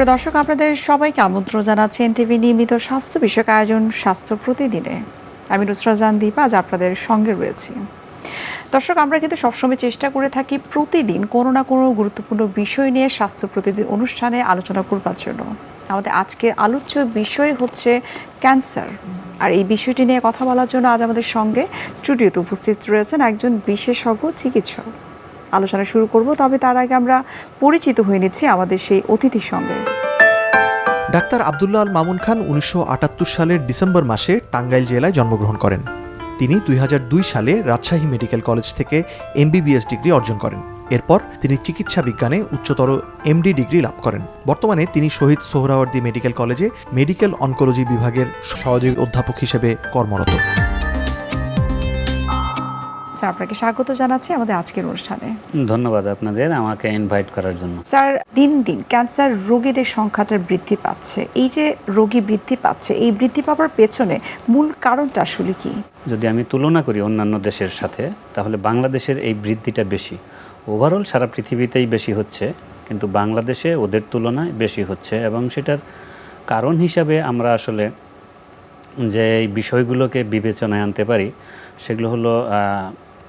সুপ্রিয় দর্শক, আপনাদের সবাইকে আমন্ত্রণ জানাচ্ছি এনটিভি নিয়মিত স্বাস্থ্য বিষয়ক আয়োজন স্বাস্থ্য প্রতিদিনে। আমি নুসরা জান দীপা আজ আপনাদের সঙ্গে রয়েছি। দর্শক, আমরা কিন্তু সবসময় চেষ্টা করে থাকি প্রতিদিন কোনো না কোনো গুরুত্বপূর্ণ বিষয় নিয়ে স্বাস্থ্য প্রতিদিন অনুষ্ঠানে আলোচনা করবার জন্য। আমাদের আজকের আলোচ্য বিষয় হচ্ছে ক্যান্সার। আর এই বিষয়টি নিয়ে কথা বলার জন্য আজ আমাদের সঙ্গে স্টুডিওতে উপস্থিত রয়েছেন একজন বিশেষজ্ঞ চিকিৎসক। আলোচনা শুরু করব। তবে তার আগে আমরা পরিচিত হয়ে নিচ্ছি আমাদের সেই অতিথির সঙ্গে। ডাক্তার আবদুল্লাহ আল মামুন খান উনিশশো আটাত্তর সালের ডিসেম্বর মাসে টাঙ্গাইল জেলায় জন্মগ্রহণ করেন। তিনি দুই হাজার দুই সালে রাজশাহী মেডিকেল কলেজ থেকে এমবিবিএস ডিগ্রি অর্জন করেন। এরপর তিনি চিকিৎসা বিজ্ঞানে উচ্চতর এমডি ডিগ্রি লাভ করেন। বর্তমানে তিনি শহীদ সোহরাওয়ার্দী মেডিকেল কলেজে মেডিকেল অনকোলজি বিভাগের সহযোগী অধ্যাপক হিসেবে কর্মরত। স্যার আপনাকে স্বাগত জানাচ্ছি আমাদের আজকের অনুষ্ঠানে। ধন্যবাদ আপনাদের আমাকে ইনভাইট করার জন্য। স্যার দিন দিন ক্যান্সার রোগীদের সংখ্যাটা বৃদ্ধি পাচ্ছে। এই যে রোগী বৃদ্ধি পাচ্ছে এই বৃদ্ধি পাওয়ার পেছনে মূল কারণটা আসলে কি? যদি আমি তুলনা করি অন্যান্য দেশের সাথে তাহলে বাংলাদেশের এই বৃদ্ধিটা বেশি। ওভারঅল সারা পৃথিবীতেই বেশি হচ্ছে কিন্তু বাংলাদেশে ওদের তুলনায় বেশি হচ্ছে এবং সেটার কারণ হিসাবে আমরা আসলে যে এই বিষয়গুলোকে বিবেচনায় আনতে পারি সেগুলো হলো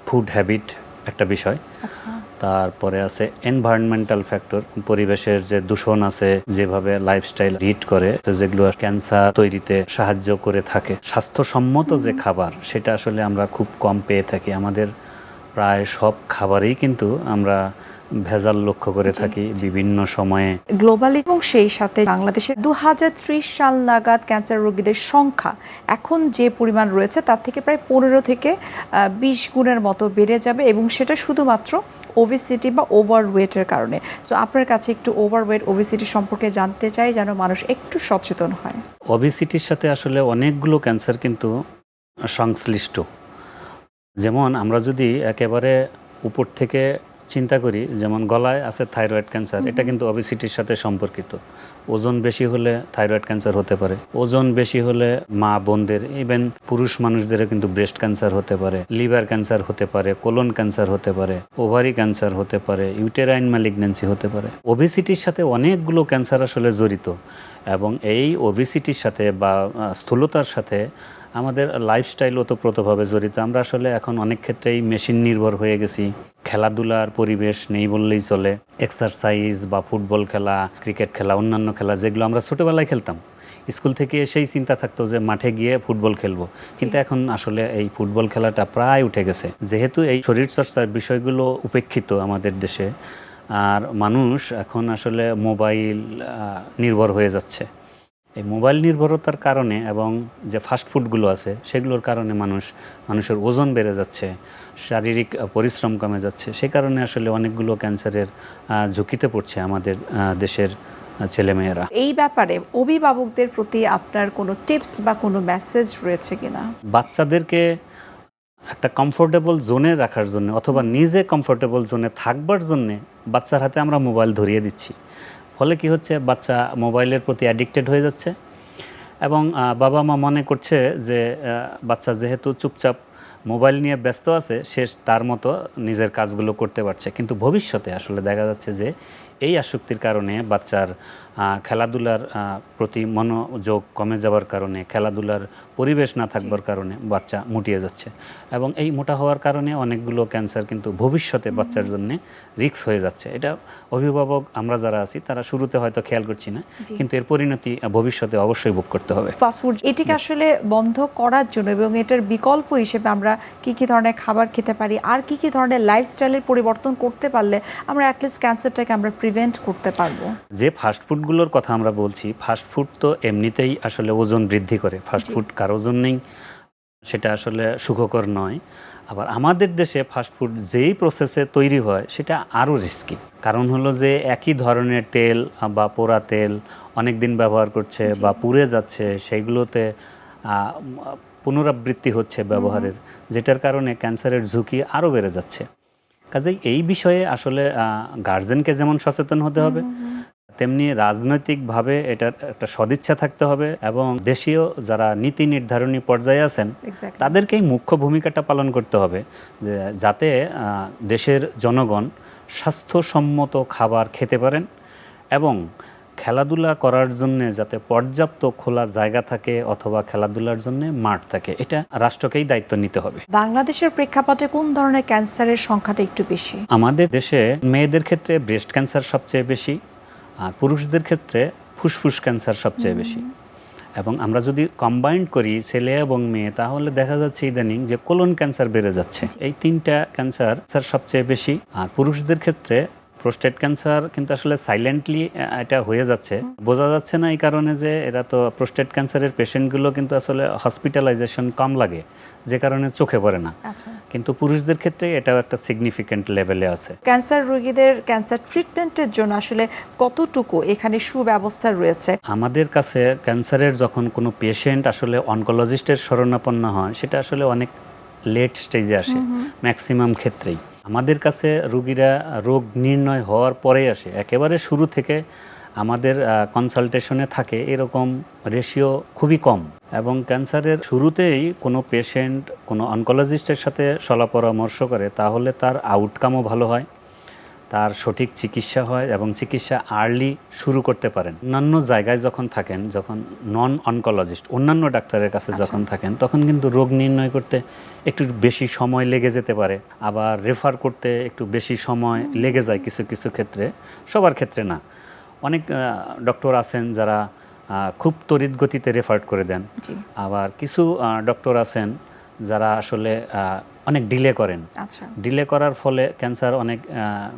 ফুড হ্যাবিট একটা বিষয়। আচ্ছা। তারপরে আছে এনভায়রনমেন্টাল ফ্যাক্টর পরিবেশের যে দূষণ আছে যেভাবে লাইফস্টাইল হিট করে যেগুলো ক্যান্সার তৈরিতে সাহায্য করে থাকে। স্বাস্থ্যসম্মত যে খাবার সেটা আসলে আমরা খুব কম পেয়ে থাকি। আমাদের প্রায় সব খাবারেই কিন্তু আমরা ভেজাল লক্ষ্য করে থাকি বিভিন্ন সময়ে। গ্লোবালি এবং সেই সাথে বাংলাদেশে দু সাল নাগাদ ক্যান্সার রোগীদের সংখ্যা এখন যে পরিমাণ রয়েছে তার থেকে প্রায় পনেরো থেকে বিশ গুণের মতো বেড়ে যাবে এবং সেটা শুধুমাত্র ওবেসিটি বা ওভার ওয়েটের কারণে। সো আপনার কাছে একটু ওভার ওয়েট ওবেসিটি সম্পর্কে জানতে চাই যেন মানুষ একটু সচেতন হয়। ওবেসিটির সাথে আসলে অনেকগুলো ক্যান্সার কিন্তু সংশ্লিষ্ট। যেমন আমরা যদি একেবারে উপর থেকে চিন্তা করি যেমন গলায় আছে থাইরয়েড ক্যান্সার এটা কিন্তু ওবেসিটির সাথে সম্পর্কিত। ওজন বেশি হলে থাইরয়েড ক্যান্সার হতে পারে। ওজন বেশি হলে মা বোনদের ইভেন পুরুষ মানুষদেরও কিন্তু ব্রেস্ট ক্যান্সার হতে পারে লিভার ক্যান্সার হতে পারে কোলন ক্যান্সার হতে পারে ওভারি ক্যান্সার হতে পারে ইউটেরাইন ম্যালিগন্যান্সি হতে পারে। ওবেসিটির সাথে অনেকগুলো ক্যান্সার আসলে জড়িত এবং এই ওবেসিটির সাথে বা স্থূলতার সাথে আমাদের লাইফস্টাইল ওতপ্রোতভাবে জড়িত। আমরা আসলে এখন অনেক ক্ষেত্রেই মেশিন নির্ভর হয়ে গেছি। খেলাধুলার পরিবেশ নেই বললেই চলে। এক্সারসাইজ বা ফুটবল খেলা ক্রিকেট খেলা, অন্যান্য খেলা, যেগুলো আমরা ছোটোবেলায় খেলতাম। স্কুল থেকে সেই চিন্তা থাকতো যে মাঠে গিয়ে ফুটবল খেলব। কিন্তু এখন আসলে এই ফুটবল খেলাটা প্রায় উঠে গেছে। যেহেতু এই শরীরচর্চার বিষয়গুলো উপেক্ষিত আমাদের দেশে, আর মানুষ এখন আসলে মোবাইল নির্ভর হয়ে যাচ্ছে। এই মোবাইল নির্ভরতার কারণে এবং যে ফাস্ট ফুডগুলো আছে সেগুলোর কারণে মানুষ মানুষের ওজন বেড়ে যাচ্ছে শারীরিক পরিশ্রম কমে যাচ্ছে। সে কারণে আসলে অনেকগুলো ক্যান্সারের ঝুঁকিতে পড়ছে আমাদের দেশের ছেলেমেয়েরা। এই ব্যাপারে অভিভাবকদের প্রতি আপনার কোনো টিপস বা কোনো মেসেজ রয়েছে কিনা? বাচ্চাদেরকে একটা কমফোর্টেবল জোনে রাখার জন্য অথবা নিজে কমফোর্টেবল জোনে থাকবার জন্যে বাচ্চার হাতে আমরা মোবাইল ধরিয়ে দিচ্ছি। ফলে কি হচ্ছে, বাচ্চা মোবাইলের প্রতি অ্যাডিক্টেড হয়ে যাচ্ছে এবং বাবা মা মনে করছে যে বাচ্চা যেহেতু চুপচাপ মোবাইল নিয়ে ব্যস্ত আছে সে তার মতো নিজের কাজগুলো করতে পারছে। কিন্তু ভবিষ্যতে আসলে দেখা যাচ্ছে যে এই আসক্তির কারণে বাচ্চার খেলাধুলার প্রতি মনোযোগ কমে যাওয়ার কারণে খেলাধুলার পরিবেশ না থাকবার কারণে বাচ্চা মুটিয়ে যাচ্ছে। এবং এই মোটা হওয়ার কারণে অনেকগুলো ক্যান্সার কিন্তু ভবিষ্যতে বাচ্চার জন্য রিস্ক হয়ে যাচ্ছে। এটা অভিভাবক আমরা যারা আছি তারা শুরুতে হয়তো খেয়াল করছি না কিন্তু এর পরিণতি ভবিষ্যতে অবশ্যই ভোগ করতে হবে। ফাস্টফুড এটিকে আসলে বন্ধ করার জন্য এবং এটার বিকল্প হিসেবে আমরা কি কি ধরনের খাবার খেতে পারি আর কি কি ধরনের লাইফস্টাইলের পরিবর্তন করতে পারলে আমরা অ্যাটলিস্ট ক্যান্সারটাকে আমরা প্রিভেন্ট করতে পারব। যে ফাস্টফুডগুলোর কথা আমরা বলছি ফাস্টফুড তো এমনিতেই আসলে ওজন বৃদ্ধি করে। ফাস্টফুড কারও জন্যেই সেটা আসলে সুখকর নয়। আবার আমাদের দেশে ফাস্টফুড যেই প্রসেসে তৈরি হয় সেটা আরও রিস্কি কারণ হলো যে একই ধরনের তেল বা পোড়া তেল অনেক দিন ব্যবহার করছে বা পুড়ে যাচ্ছে সেইগুলোতে পুনরাবৃত্তি হচ্ছে ব্যবহারের। যেটার কারণে ক্যান্সারের ঝুঁকি আরও বেড়ে যাচ্ছে। কাজেই এই বিষয়ে আসলে গার্জেনকে যেমন সচেতন হতে হবে তেমনি রাজনৈতিকভাবে এটার একটা সদিচ্ছা থাকতে হবে এবং দেশীয় যারা নীতি নির্ধারণী পর্যায়ে আছেন তাদেরকেই মুখ্য ভূমিকাটা পালন করতে হবে যে যাতে দেশের জনগণ স্বাস্থ্যসম্মত খাবার খেতে পারেন এবং খেলাধুলা করার জন্য যাতে পর্যাপ্ত খোলা জায়গা থাকে অথবা খেলাধুলার জন্য মাঠ থাকে এটা রাষ্ট্রকেই দায়িত্ব নিতে হবে। বাংলাদেশের প্রেক্ষাপটে কোন ধরনের ক্যান্সারের সংখ্যাটা একটু বেশি? আমাদের দেশে মেয়েদের ক্ষেত্রে ব্রেস্ট ক্যান্সার সবচেয়ে বেশি আর পুরুষদের ক্ষেত্রে ফুসফুস ক্যান্সার সবচেয়ে বেশি। এবং আমরা যদি কম্বাইন্ড করি ছেলে এবং মেয়ে তাহলে দেখা যাচ্ছে ইদানিং যে কোলন ক্যান্সার বেড়ে যাচ্ছে। এই তিনটা ক্যান্সার স্যার সবচেয়ে বেশি আর পুরুষদের ক্ষেত্রে প্রোস্টেট ক্যান্সার কিন্তু আসলে সাইলেন্টলি এটা হয়ে যাচ্ছে। বোঝা যাচ্ছে না এই কারণে যে এরা তো প্রোস্টেট ক্যান্সারের পেশেন্টগুলো কিন্তু আসলে হসপিটালাইজেশন কম লাগে যে কারণে চোখে পড়ে না। আচ্ছা। কিন্তু পুরুষদের ক্ষেত্রে এটাও একটা সিগনিফিক্যান্ট লেভেলে আছে। ক্যান্সার রোগীদের ক্যান্সার ট্রিটমেন্টের জন্য আসলে কতটুকু এখানে সুব্যবস্থা রয়েছে? আমাদের কাছে ক্যান্সারের যখন কোনো পেশেন্ট আসলে অনকোলজিস্টের শরণাপন্ন হয় সেটা আসলে অনেক লেট স্টেজে আসে ম্যাক্সিমাম ক্ষেত্রেই। আমাদের কাছে রুগীরা রোগ নির্ণয় হওয়ার পরে আসে। একেবারে শুরু থেকে আমাদের কনসালটেশনে থাকে এরকম রেশিও খুবই কম এবং ক্যান্সারের শুরুতেই কোনো পেশেন্ট কোনো অনকোলজিস্টের সাথে সলা পরামর্শ করে তাহলে তার আউটকামও ভালো হয়। তার সঠিক চিকিৎসা হয় এবং চিকিৎসা আর্লি শুরু করতে পারেন। অন্যান্য জায়গায় যখন থাকেন যখন নন অনকোলজিস্ট অন্যান্য ডাক্তারের কাছে যখন থাকেন তখন কিন্তু রোগ নির্ণয় করতে একটু বেশি সময় লেগে যেতে পারে। আবার রেফার করতে একটু বেশি সময় লেগে যায় কিছু কিছু ক্ষেত্রে সবার ক্ষেত্রে না। অনেক ডক্টর আছেন যারা খুব তড়িৎ গতিতে রেফার করে দেন। আবার কিছু ডক্টর আছেন যারা আসলে অনেক ডিলে করেন। আচ্ছা। ডিলে করার ফলে ক্যান্সার অনেক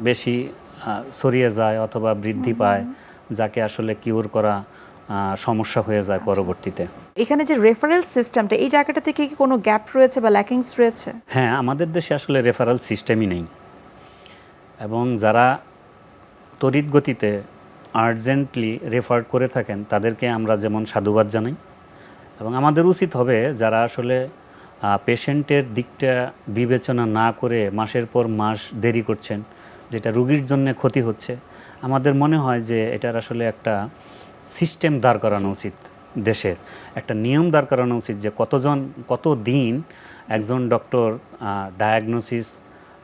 বেশি ছড়িয়ে যায় অথবা বৃদ্ধি পায় যাকে আসলে কিউর করা সমস্যা হয়ে যায় পরবর্তীতে। এখানে যে রেফারেল সিস্টেমটা এই জায়গাটা থেকে কি কোনো গ্যাপ রয়েছে বা ল্যাকিংস রয়েছে? হ্যাঁ আমাদের দেশে আসলে রেফারেল সিস্টেমই নেই। এবং যারা তড়িৎ গতিতে আর্জেন্টলি রেফার করে থাকেন তাদেরকে আমরা যেমন সাধুবাদ জানাই। এবং আমাদের উচিত হবে যারা আসলে পেশেন্টের দিকটা বিবেচনা না করে মাসের পর মাস দেরি করছেন যেটা রুগীর জন্য ক্ষতি হচ্ছে আমাদের মনে হয় যে এটার আসলে একটা সিস্টেম দাঁড় করানো উচিত দেশের। একটা নিয়ম দাঁড় করানো উচিত যে কতজন কত দিন একজন ডক্টর ডায়াগনোসিস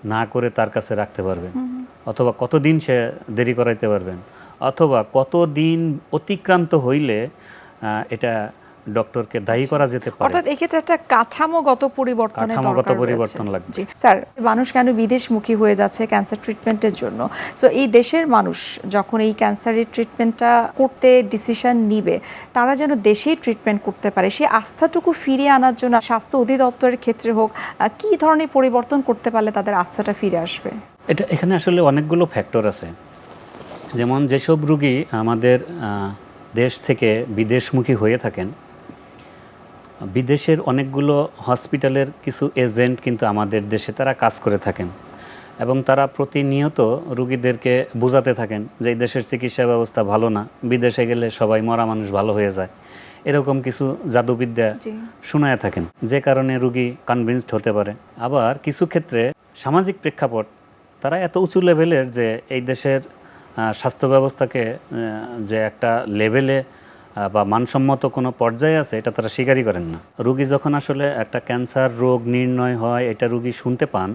না করে তার কাছে রাখতে পারবেন অথবা কতদিন সে দেরি করাইতে পারবেন অথবা কতদিন অতিক্রান্ত হইলে এটা ডক্টরকে দায়ী করা যেতে পারে। অর্থাৎ এক্ষেত্রে একটা কাঠামোগত পরিবর্তনের কাঠামোগত। পরিবর্তন লাগবে। স্যার মানুষ কেন বিদেশমুখী হয়ে যাচ্ছে ক্যান্সার ট্রিটমেন্টের জন্য? সো এই দেশের মানুষ যখন এই ক্যান্সারের ট্রিটমেন্টটা করতে ডিসিশন নিবে তারা যেন দেশেই ট্রিটমেন্ট করতে পারে। সেই আস্থাটুকু ফিরিয়ে আনার জন্য স্বাস্থ্য অধিদপ্তরের ক্ষেত্রে হোক কি ধরনের পরিবর্তন করতে পারলে তাদের আস্থাটা ফিরে আসবে? এটা এখানে আসলে অনেকগুলো ফ্যাক্টর আছে। যেমন যেসব রুগী আমাদের দেশ থেকে বিদেশমুখী হয়ে থাকেন বিদেশের অনেকগুলো হসপিটালের কিছু এজেন্ট কিন্তু আমাদের দেশে তারা কাজ করে থাকেন এবং তারা প্রতিনিয়ত রুগীদেরকে বোঝাতে থাকেন যে এই দেশের চিকিৎসা ব্যবস্থা ভালো না বিদেশে গেলে সবাই মরা মানুষ ভালো হয়ে যায়। এরকম কিছু জাদুবিদ্যা শোনায় থাকেন যে কারণে রুগী কনভিন্সড হতে পারে। আবার কিছু ক্ষেত্রে সামাজিক প্রেক্ষাপট তারা এত উঁচু লেভেলের যে এই দেশের স্বাস্থ্য ব্যবস্থাকে যে একটা লেভেলে বা মানসম্মত কোনো পর্যায়ে আছে, এটা তারা স্বীকারই করেন না। রুগী যখন আসলে একটা ক্যান্সার রোগ নির্ণয় হয়, এটা রুগী শুনতে পান,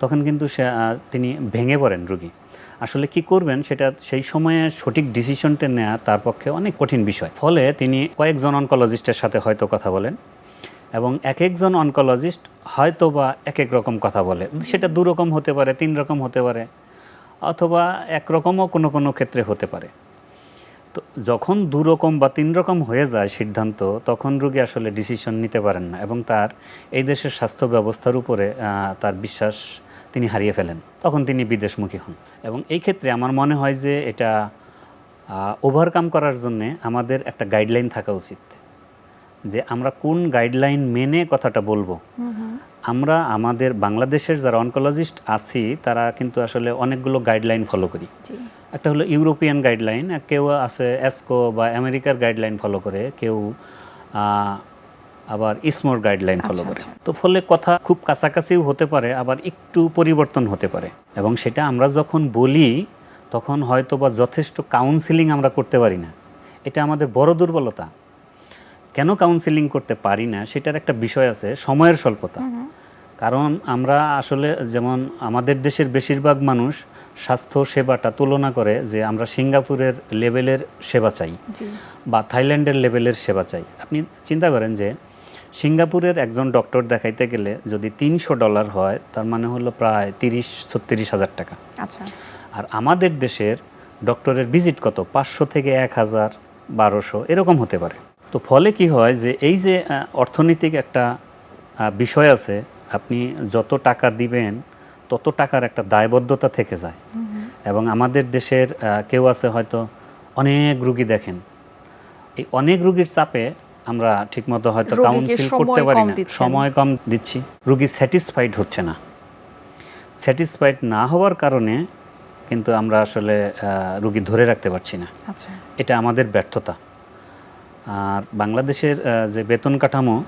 তখন কিন্তু সে তিনি ভেঙে পড়েন রুগী। আসলে কি করবেন, সেটা সেই সময়ে সঠিক ডিসিশনটা নেওয়া তার পক্ষে অনেক কঠিন বিষয়। ফলে তিনি কয়েকজন অনকোলজিস্টের সাথে হয়তো কথা বলেন এবং এক একজন অনকোলজিস্ট হয়তো বা এক এক রকম কথা বলে। সেটা দু রকম হতে পারে, তিন রকম হতে পারে, অথবা একরকমও কোনো কোনো ক্ষেত্রে হতে পারে। তো যখন দু রকম বা তিন রকম হয়ে যায় সিদ্ধান্ত তখন রোগী আসলে ডিসিশন নিতে পারেন না এবং তার এই দেশের স্বাস্থ্য ব্যবস্থার উপরে তার বিশ্বাস তিনি হারিয়ে ফেলেন। তখন তিনি বিদেশমুখী হন। এবং এই ক্ষেত্রে আমার মনে হয় যে এটা ওভারকাম করার জন্যে আমাদের একটা গাইডলাইন থাকা উচিত। যে আমরা কোন গাইডলাইন মেনে কথাটা বলব। আমরা আমাদের বাংলাদেশের যারা অনকোলজিস্ট আছি তারা কিন্তু আসলে অনেকগুলো গাইডলাইন ফলো করি। একটা হলো ইউরোপিয়ান গাইডলাইন কেউ আছে এসকো বা আমেরিকার গাইডলাইন ফলো করে কেউ আবার ইসমোর গাইডলাইন ফলো আচ্ছা, করে। আচ্ছা। তো ফলে কথা খুব কাছাকাছিও হতে পারে আবার একটু পরিবর্তন হতে পারে। এবং সেটা আমরা যখন বলি তখন হয়তো বা যথেষ্ট কাউন্সিলিং আমরা করতে পারি না। এটা আমাদের বড় দুর্বলতা। কেন কাউন্সিলিং করতে পারি না সেটার একটা বিষয় আছে সময়ের স্বল্পতা। কারণ আমরা আসলে যেমন আমাদের দেশের বেশিরভাগ মানুষ স্বাস্থ্য সেবাটা তুলনা করে যে আমরা সিঙ্গাপুরের লেভেলের সেবা চাই বা থাইল্যান্ডের লেভেলের সেবা চাই। আপনি চিন্তা করেন যে সিঙ্গাপুরের একজন ডক্টর দেখাইতে গেলে যদি তিনশো ডলার হয় তার মানে হলো প্রায় তিরিশ ছত্রিশ হাজার টাকা। আচ্ছা। আর আমাদের দেশের ডক্টরের ভিজিট কত? পাঁচশো থেকে এক হাজার বারোশো এরকম হতে পারে। তো ফলে কি হয় যে এই যে অর্থনৈতিক একটা বিষয় আছে আপনি যত টাকা দিবেন তত টাকার একটা দায়বদ্ধতা থেকে যায়। এবং আমাদের দেশের কেউ আছে হয়তো অনেক রুগী দেখেন। এই অনেক রুগীর চাপে আমরা ঠিকমতো হয়তো কাউন্সিল করতে পারি না। সময় কম দিচ্ছি। রুগী স্যাটিসফাইড হচ্ছে না। স্যাটিসফাইড না হওয়ার কারণে কিন্তু আমরা আসলে রুগী ধরে রাখতে পারছি না। আচ্ছা। এটা আমাদের ব্যর্থতা। আর বাংলাদেশের যে বেতন কাঠামো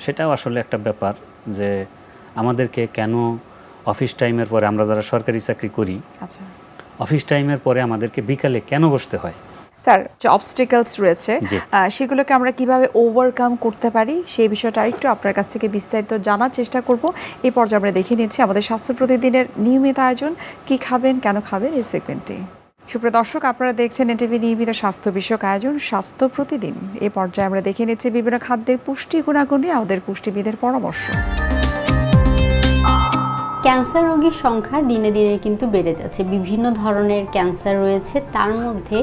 সেটাও আসলে একটা ব্যাপার যে আমাদেরকে কেন অফিস টাইমের পরে আমরা যারা সরকারি চাকরি করি আচ্ছা। অফিস টাইমের পরে আমাদেরকে বিকালে কেন বসতে হয়? স্যার যে অবস্টিকলস রয়েছে সেগুলোকে আমরা কীভাবে ওভারকাম করতে পারি সেই বিষয়টা আরেকটু আপনার কাছ থেকে বিস্তারিত জানার চেষ্টা করব। এই পর্যায়ে আমরা দেখে নিচ্ছি আমাদের স্বাস্থ্য প্রতিদিনের নিয়মিত আয়োজন কি খাবেন কেন খাবেন এই সেগমেন্টে সুপ্রিয় দর্শক আপনারা দেখছেন এটিভি নিয়মিত স্বাস্থ্য বিষয়ক আয়োজন স্বাস্থ্য প্রতিদিন। এই পর্যায়ে আমরা দেখে নিচ্ছি বিভিন্ন খাদ্যের পুষ্টি গুণাগুণে আমাদের পুষ্টিবিদের পরামর্শ। ক্যান্সার রোগীর সংখ্যা দিনে দিনে কিন্তু বেড়ে যাচ্ছে। বিভিন্ন ধরনের ক্যান্সার রয়েছে তার মধ্যে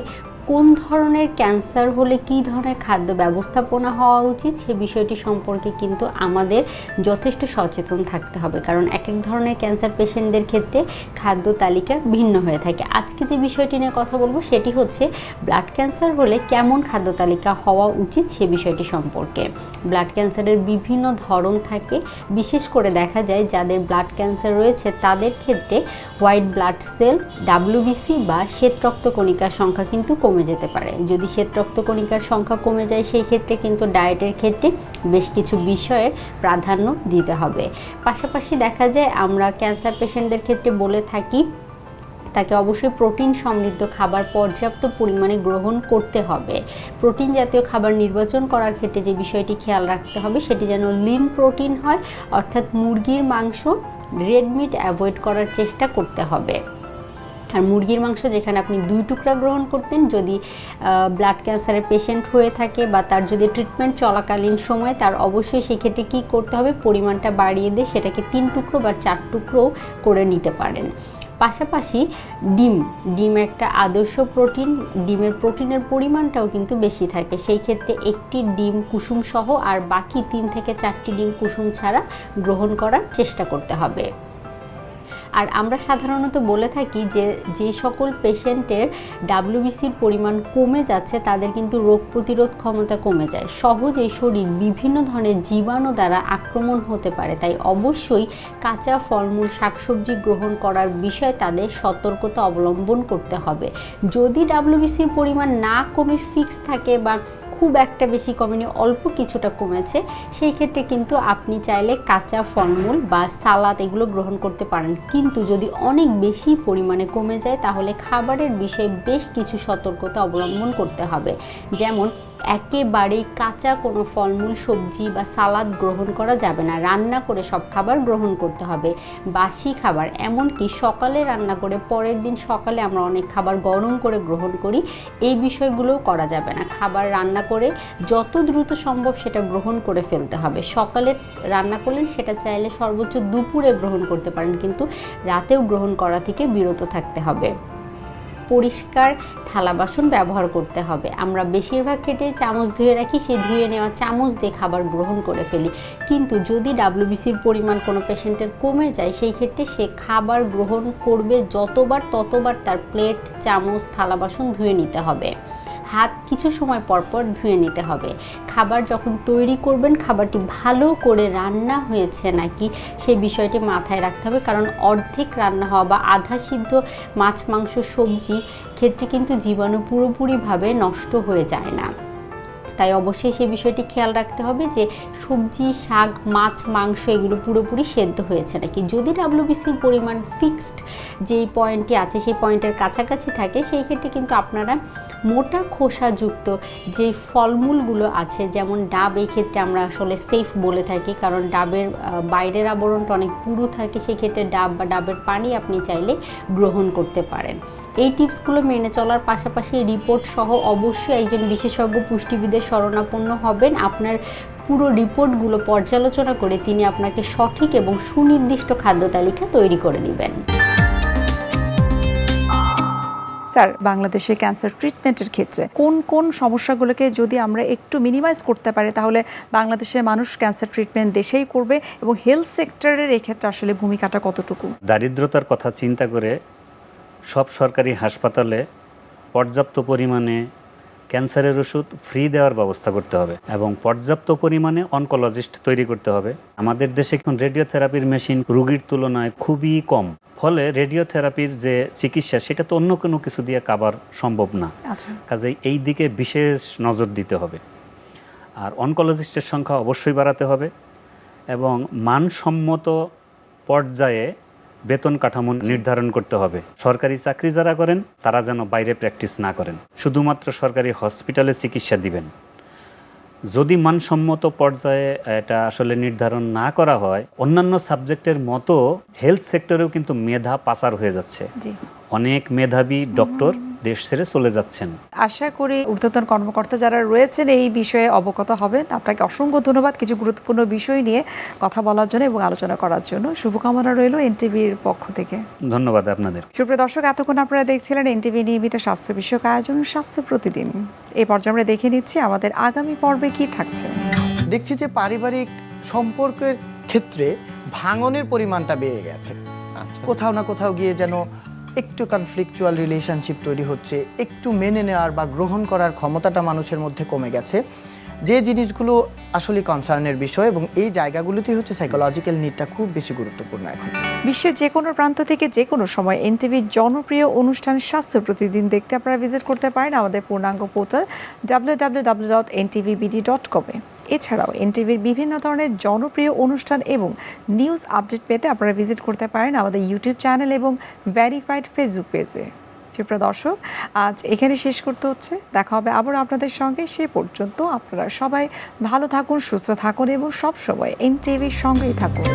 কোন ধরনের ক্যান্সার হলে কী ধরনের খাদ্য ব্যবস্থাপনা হওয়া উচিত, সে বিষয়টি সম্পর্কে কিন্তু আমাদের যথেষ্ট সচেতন থাকতে হবে। কারণ এক এক ধরনের ক্যান্সার পেশেন্টদের ক্ষেত্রে খাদ্য তালিকা ভিন্ন হয়ে থাকে। আজকে যে বিষয়টি নিয়ে কথা বলব, সেটি হচ্ছে ব্লাড ক্যান্সার হলে কেমন খাদ্য তালিকা হওয়া উচিত সে বিষয়টি সম্পর্কে। ব্লাড ক্যান্সারের বিভিন্ন ধরন থাকে। বিশেষ করে দেখা যায় যাদের ব্লাড ক্যান্সার রয়েছে, তাদের ক্ষেত্রে হোয়াইট ব্লাড সেল, ডাব্লিউবিসি বা শ্বেত রক্তকণিকার সংখ্যা কিন্তু কমে যেতে পারে। যদি শ্বেত রক্তকণিকার সংখ্যা কমে যায়, সেই ক্ষেত্রে কিন্তু ডায়েটের ক্ষেত্রে বেশ কিছু বিষয়ের প্রাধান্য দিতে হবে। পাশাপাশি দেখা যায়, আমরা ক্যান্সার পেশেন্টদের ক্ষেত্রে বলে থাকি, তাকে অবশ্যই প্রোটিন সমৃদ্ধ খাবার পর্যাপ্ত পরিমাণে গ্রহণ করতে হবে। প্রোটিন জাতীয় খাবার নির্বাচন করার ক্ষেত্রে যে বিষয়টি খেয়াল রাখতে হবে, সেটি যেন লিন প্রোটিন হয়, অর্থাৎ মুরগির মাংস রেড মিট অ্যাভয়েড করার চেষ্টা করতে হবে। আর মুরগির মাংস যেখানে আপনি দুই টুকরা গ্রহণ করতেন, যদি ব্লাড ক্যান্সারের পেশেন্ট হয়ে থাকে বা তার যদি ট্রিটমেন্ট চলাকালীন সময়, তার অবশ্যই সেক্ষেত্রে কী করতে হবে? পরিমাণটা বাড়িয়ে দিয়ে সেটাকে তিন টুকরো বা চার টুকরো করে নিতে পারেন। পাশাপাশি ডিম ডিম একটা আদর্শ প্রোটিন ডিমের প্রোটিনের পরিমাণটাও কিন্তু বেশি থাকে। সেই ক্ষেত্রে একটি ডিম কুসুম সহ আর বাকি তিন থেকে চারটি ডিম কুসুম ছাড়া গ্রহণ করার চেষ্টা করতে হবে। আর আমরা সাধারণত বলে থাকি যে যে সকল পেশেন্টের ডাব্লিউবিসির পরিমাণ কমে যাচ্ছে, তাদের কিন্তু রোগ প্রতিরোধ ক্ষমতা কমে যায়। সহজেই শরীর বিভিন্ন ধরনের জীবাণু দ্বারা আক্রমণ হতে পারে, তাই অবশ্যই কাঁচা ফলমূল, শাকসবজি গ্রহণ করার বিষয়ে তাদের সতর্কতা অবলম্বন করতে হবে। যদি ডাব্লিউবিসির পরিমাণ না কমে ফিক্স থাকে বা খুব একটা বেশি কমেনি, অল্প কিছুটা কমেছে। সেই ক্ষেত্রে কিন্তু আপনি চাইলে কাঁচা ফলমূল বা সালাদ এগুলো গ্রহণ করতে পারেন। কিন্তু যদি অনেক বেশি পরিমাণে কমে যায়, তাহলে খাবারের বিষয়ে বেশ কিছু সতর্কতা অবলম্বন করতে হবে। যেমন একেবারেই কাঁচা কোনো ফলমূল, সবজি বা সালাদ গ্রহণ করা যাবে না। রান্না করে সব খাবার গ্রহণ করতে হবে। বাসি খাবার, এমনকি সকালে রান্না করে পরের দিন সকালে আমরা অনেক খাবার গরম করে গ্রহণ করি, এই বিষয়গুলোও করা যাবে না। খাবার রান্না করে যত দ্রুত সম্ভব সেটা গ্রহণ করে ফেলতে হবে। সকালে রান্না করলেন সেটা চাইলে সর্বোচ্চ দুপুরে গ্রহণ করতে পারেন, কিন্তু রাতেও গ্রহণ করা থেকে বিরত থাকতে হবে। পরিষ্কার থালা বাসন ব্যবহার করতে হবে। আমরা বেশিরভাগ ক্ষেত্রে চামচ ধুয়ে রাখি সেই ধুয়ে নেওয়া চামচ দিয়ে খাবার গ্রহণ করে ফেলি। কিন্তু যদি ডাব্লিউবিসির পরিমাণ কোনো পেশেন্টের কমে যায়, সেই ক্ষেত্রে সে খাবার গ্রহণ করবে যতবার ততবার তার প্লেট চামচ, থালা বাসন ধুয়ে নিতে হবে। হাত কিছু সময় পর পর ধুয়ে নিতে হবে। খাবার যখন তৈরি করবেন, খাবারটি ভালো করে রান্না হয়েছে নাকি সেই বিষয়টি মাথায় রাখতে হবে। কারণ অর্ধেক রান্না হওয়া বা আধা সিদ্ধ মাছ, মাংস, সবজি ক্ষেত্রে কিন্তু জীবাণু পুরোপুরিভাবে নষ্ট হয়ে যায় না। তাই অবশ্যই সেই বিষয়টি খেয়াল রাখতে হবে যে সবজি, শাক, মাছ, মাংস এগুলো পুরোপুরি সেদ্ধ হয়েছে নাকি। যদি ডাব্লিউবিসির পরিমাণ ফিক্সড যেই পয়েন্টটি আছে, সেই পয়েন্টের কাছাকাছি থাকে, সেই ক্ষেত্রে কিন্তু আপনারা মোটা খোসাযুক্ত যে ফলমূলগুলো আছে, যেমন ডাব, এই ক্ষেত্রে আমরা আসলে সেফ বলে থাকি। কারণ ডাবের বাইরের আবরণটা অনেক পুরু থাকে, সেক্ষেত্রে ডাব বা ডাবের পানি আপনি চাইলে গ্রহণ করতে পারেন। এই টিপসগুলো মেনে চলার পাশাপাশি রিপোর্ট সহ অবশ্যই একজন বিশেষজ্ঞ পুষ্টিবিদের শরণাপন্ন হবেন। আপনার পুরো রিপোর্টগুলো পর্যালোচনা করে তিনি আপনাকে সঠিক এবং সুনির্দিষ্ট খাদ্য তালিকা তৈরি করে দিবেন। স্যার, বাংলাদেশে ক্যান্সার ট্রিটমেন্টের ক্ষেত্রে কোন কোন সমস্যাগুলোকে যদি আমরা একটু মিনিমাইজ করতে পারি, তাহলে বাংলাদেশের মানুষ ক্যান্সার ট্রিটমেন্ট দেশেই করবে এবং হেলথ সেক্টরের এক্ষেত্রে আসলে ভূমিকাটা কতটুকু? দারিদ্রতার কথা চিন্তা করে সব সরকারি হাসপাতালে পর্যাপ্ত পরিমাণে ক্যান্সারের ওষুধ ফ্রি দেওয়ার ব্যবস্থা করতে হবে এবং পর্যাপ্ত পরিমাণে অনকোলজিস্ট তৈরি করতে হবে। আমাদের দেশে এখন রেডিওথেরাপির মেশিন রোগীর তুলনায় খুবই কম। ফলে রেডিওথেরাপির যে চিকিৎসা সেটা তো অন্য কোনো কিছু দিয়ে কাবার সম্ভব না। আচ্ছা। কাজেই এই দিকে বিশেষ নজর দিতে হবে। আর অনকোলজিস্টের সংখ্যা অবশ্যই বাড়াতে হবে এবং মানসম্মত পর্যায়ে বেতন কাঠামো নির্ধারণ করতে হবে। সরকারি চাকরি যারা করেন তারা যেন বাইরে প্র্যাকটিস না করেন। শুধুমাত্র সরকারি হসপিটালে চিকিৎসা দিবেন। যদি মানসম্মত পর্যায়ে এটা আসলে নির্ধারণ না করা হয় অন্যান্য সাবজেক্টের মতো হেলথ সেক্টরেও কিন্তু মেধা পাচার হয়ে যাচ্ছে। অনেক মেধাবী ডক্টর দেশ ছেড়ে চলে যাচ্ছেন। আশা করি ঊর্ধ্বতন কর্মকর্তা যারা রয়েছেন এই বিষয়ে অবগত হবেন। আপনাকে অসংখ্য ধন্যবাদ কিছু গুরুত্বপূর্ণ বিষয় নিয়ে কথা বলার জন্য এবং আলোচনা করার জন্য। শুভকামনা রইল এনটিভির পক্ষ থেকে। ধন্যবাদ আপনাদের। সুপ্রিয় দর্শক এতক্ষণ আপনারা দেখছিলেন এনটিভি নিয়মিত স্বাস্থ্য বিষয়ক আয়োজন স্বাস্থ্য প্রতিদিন। এই পর্যায়ে আমরা দেখে নিচ্ছি আমাদের আগামী পর্বে কি থাকছে। দেখছি যে পারিবারিক সম্পর্কের ক্ষেত্রে ভাঙনের পরিমাণটা বেড়ে গেছে। কোথাও না কোথাও গিয়ে যেন একটু কনফ্লিকচুয়াল রিলেশনশিপ তৈরি হচ্ছে, একটু মেনে নেওয়ার বা গ্রহণ করার ক্ষমতাটা মানুষের মধ্যে কমে গেছে। যে জিনিসগুলো আসলে কনসার্নের বিষয় এবং এই জায়গাগুলোতেই হচ্ছে সাইকোলজিক্যাল নিডটা খুব বেশি গুরুত্বপূর্ণ এখন। বিশ্বের যে কোনো প্রান্ত থেকে যে কোনো সময় এনটিভির জনপ্রিয় অনুষ্ঠান স্বাস্থ্য প্রতিদিন দেখতে আপনারা ভিজিট করতে পারেন আমাদের পূর্ণাঙ্গ portal W W W dot NTVBD dot কমে এছাড়াও এনটিভির বিভিন্ন ধরনের জনপ্রিয় অনুষ্ঠান এবং নিউজ আপডেট পেতে আপনারা ভিজিট করতে পারেন আমাদের ইউটিউব চ্যানেল এবং ভ্যারিফাইড ফেসবুক পেজে। সুপ্রিয় দর্শক, আজ এখানে শেষ করতে হচ্ছে। দেখা হবে আবার আপনাদের সঙ্গে। সে পর্যন্ত আপনারা সবাই ভালো থাকুন, সুস্থ থাকুন এবং সব সময় এনটিভির সঙ্গেই থাকুন।